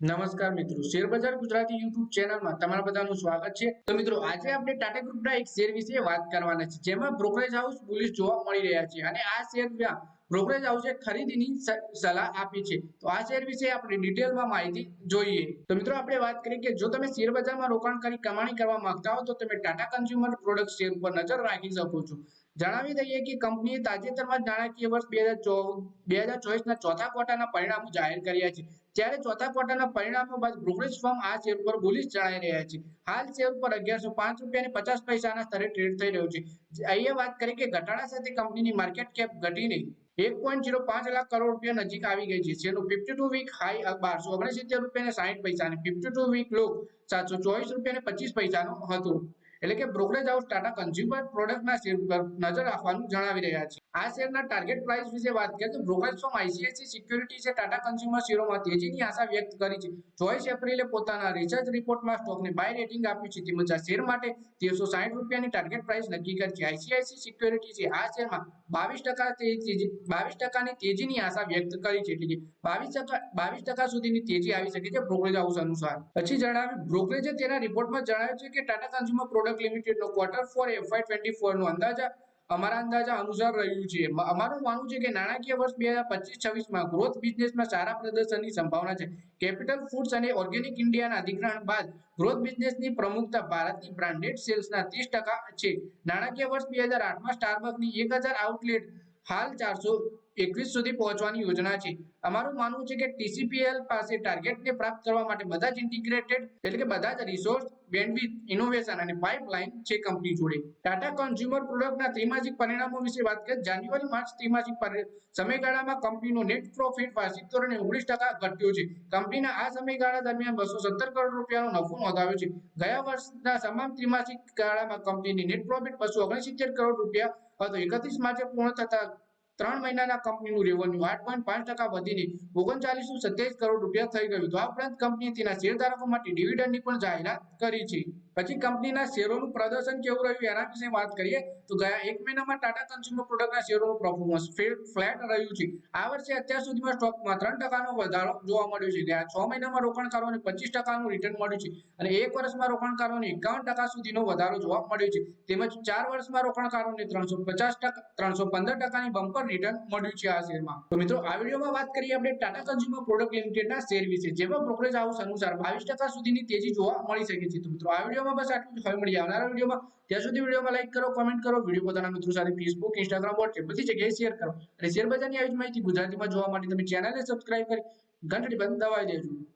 નમસ્કાર મિત્રો, શેરબજાર ગુજરાતી યુટ્યુબ ચેનલમાં તમારા બધાનું સ્વાગત છે. તો મિત્રો, આજે આપણે ટાટા ગ્રુપના એક શેર વિશે વાત કરવાના છે જેમાં બ્રોકરેજ હાઉસ બુલિશ જોવા મળી રહ્યા છે અને આ શેરમાં બ્રોકરેજ હાઉસે ખરીદીની સલાહ આપી છે. તો આ શેર વિશે આપણે ડિટેલમાં માહિતી જોઈએ. તો મિત્રો, આપણે વાત કરીએ કે જો તમે શેર બજારમાં રોકાણ કરી કમાણી કરવા માંગતા હો, તો તમે ટાટા કન્ઝ્યુમર પ્રોડક્ટ શેર ઉપર નજર રાખી શકો છો. જણાવી દઈએ કે કંપનીએ તાજેતરમાં નાણાકીય વર્ષ બે હજાર બે હજાર ચોવીસના ચોથા ક્વાર્ટરના પરિણામો જાહેર કર્યા છે. જ્યારે ચોથા ક્વાર્ટરના પરિણામો બાદ બ્રોકરેજ ફર્મ આ શેર પર બુલિશ જણાઈ રહ્યા છે. હાલ શેર પર અગિયારસો પાંચ રૂપિયા પચાસ પૈસાના સ્તરે ટ્રેડ થઈ રહ્યો છે. અહીંયા વાત કરીએ કે ઘટાડા સાથે કંપનીની માર્કેટ કેપ ઘટીને એક પોઈન્ટ જીરો પાંચ લાખ કરોડ રૂપિયા નજીક આવી ગઈ છે. શેરનું ફિફ્ટી ટુ વીક હાઈ બારસો ઓગણસિત્તેર રૂપિયા સાહીઠ પૈસા અને ફિફ્ટી ટુ વીક લો સાતસો ચોવીસ રૂપિયા પચીસ પૈસાનો હતો. એટલે કે બ્રોકરેજ હાઉસ ટાટા કન્ઝ્યુમર પ્રોડક્ટના શેર પર નજર રાખવાનું જણાવી રહ્યા છે. આ શેરના ટાર્ગેટ પ્રાઇસ વિશે વાત કરીએ તો બ્રોકરેજ ફોર્મ આઈસીઆઈસી સિક્યુરિટીઝે ટાટા કન્ઝ્યુમર શેરોમાં તેજીની આશા વ્યક્ત કરી છે. ચોવીસ એપ્રિલે પોતાના રિસર્ચ રિપોર્ટમાં સ્ટોકને બાય રેટિંગ આપ્યું છે. તેમજ આ શેર માટે તેરસો સાહીઠ રૂપિયાની ટાર્ગેટ પ્રાઇસ નક્કી કરી છે. આઈસીઆઈસી સિક્યુરિટીઝે આ શેરમાં બાવીસ ટકા બાવીસ ટકાની તેજીની આશા વ્યક્ત કરી છે. એટલે કે બાવીસ ટકા બાવીસ ટકા સુધીની તેજી આવી શકે છે બ્રોકરેજ હાઉસ અનુસાર. પછી જણાવ્યું બ્રોકરેજે તેના રિપોર્ટમાં જણાવ્યું છે કે ટાટા કન્ઝ્યુમર પ્રોડક્ટ લિમિટેડનો ક્વાર્ટર ફોર એફઆઈ ટ્વેન્ટી ફોરનો અંદાજા અમારા અંદાજા અનુસાર રહ્યું છે. અમારું માનવું છે કે નાણાકીય વર્ષ બે હજાર પચીસ છવ્વીસમાં ગ્રોથ બિઝનેસમાં સારા પ્રદર્શનની સંભાવના છે. કેપિટલ ફૂડ્સ અને ઓર્ગેનિક ઇન્ડિયાના અધિગ્રહણ બાદ ગ્રોથ બિઝનેસની પ્રમુખતા ભારતની બ્રાન્ડેડ સેલ્સના ત્રીસ ટકા છે. નાણાકીય વર્ષ બે હજાર આઠમાં સ્ટારબકની એક હજાર આઉટલેટ હાલ ચારસો એકવીસ સુધી પહોંચવાની યોજના છે. અમારું માનવું છે કે ટીસીપીએલ પાસે ટાર્ગેટને પ્રાપ્ત કરવા માટે બધા જ ઇન્ટિગ્રેટેડ એટલે કે બધા જ રિસોર્સ બેન્ડવિથ ઇનોવેશન અને પાઇપલાઇન છે કંપની જોડે. ટાટા કન્ઝ્યુમર પ્રોડક્ટના ત્રિમાસિક પરિણામો વિશે વાત કરીએ, જાન્યુઆરી, માર્ચ ત્રિમાસિક સમયગાળામાં કંપનીનો નેટ પ્રોફિટ સિત્તેર અને ઓગણીસ ટકા ઘટ્યો છે. કંપનીના આ સમયગાળા દરમિયાન બસો સત્તર કરોડ રૂપિયાનો નફો નોંધાવ્યો છે. ગયા વર્ષના તમામ ત્રિમાસિક ગાળામાં કંપનીની નેટ પ્રોફિટ બસો ઓગણસિત્તેર કરોડ રૂપિયા હતો. એકત્રીસ માર્ચે પૂર્ણ થતા ત્રણ મહિનાના કંપનીનું રેવન્યુ આઠ પોઈન્ટ પાંચ ટકા વધીને ઓગણચાલીસો સત્યાવીસ કરોડ રૂપિયા થઈ ગયું. તો આ ઉપરાંત કંપનીએ તેના શેરધારકો માટે ડિવિડન્ડની પણ જાહેરાત કરી છે. પછી કંપનીના શેરોનું પ્રદર્શન કેવું રહ્યું એના વિશે વાત કરીએ, તો ગયા એક મહિનામાં ટાટા કન્ઝ્યુમર પ્રોડક્ટના શેરોનું પરફોર્મન્સ ફ્લેટ રહ્યું છે. આ વર્ષે અત્યાર સુધીમાં સ્ટોકમાં ત્રણ ટકાનો વધારો જોવા મળ્યો છે. ગયા છ મહિનામાં રોકાણકારોને પચીસ ટકાનું રિટર્ન મળ્યું છે અને એક વર્ષમાં રોકાણકારોને એકાવન ટકા સુધીનો વધારો જોવા મળ્યો છે. તેમજ ચાર વર્ષમાં રોકાણકારોને ત્રણસો પચાસ ટકા, ત્રણસો પંદર ટકાની બમ્પર રિટર્ન મળ્યું છે આ શેરમાં તો મિત્રો, આ વિડીયોમાં વાત કરીએ આપણે ટાટા કન્ઝ્યુમર પ્રોડક્ટ લિમિટેડના શેર વિશે, જેમાં બ્રોકરેજ હાઉસ અનુસાર બાવીસ ટકા સુધીની તેજી જોવા મળી શકે છે. તો મિત્રો, આ વિડીયોમાં બસ આટલું જ. હવે મળી આવનારા વિડીયોમાં. ત્યાં સુધી વિડીયોમાં લાઈક કરો કોમેન્ટ કરો, વીડિયો પોતાના મિત્રો સાથે ફેસબુક ઇન્સ્ટાગ્રામ વોટ્સએપ બધી જગ્યાએ શેર કરો. અને શેર બજારની આવી જ માહિતી ગુજરાતીમાં જોવા માટે તમે ચેનલને સબસ્ક્રાઇબ કરી ઘંટડી બંધ દબાવી દેજો.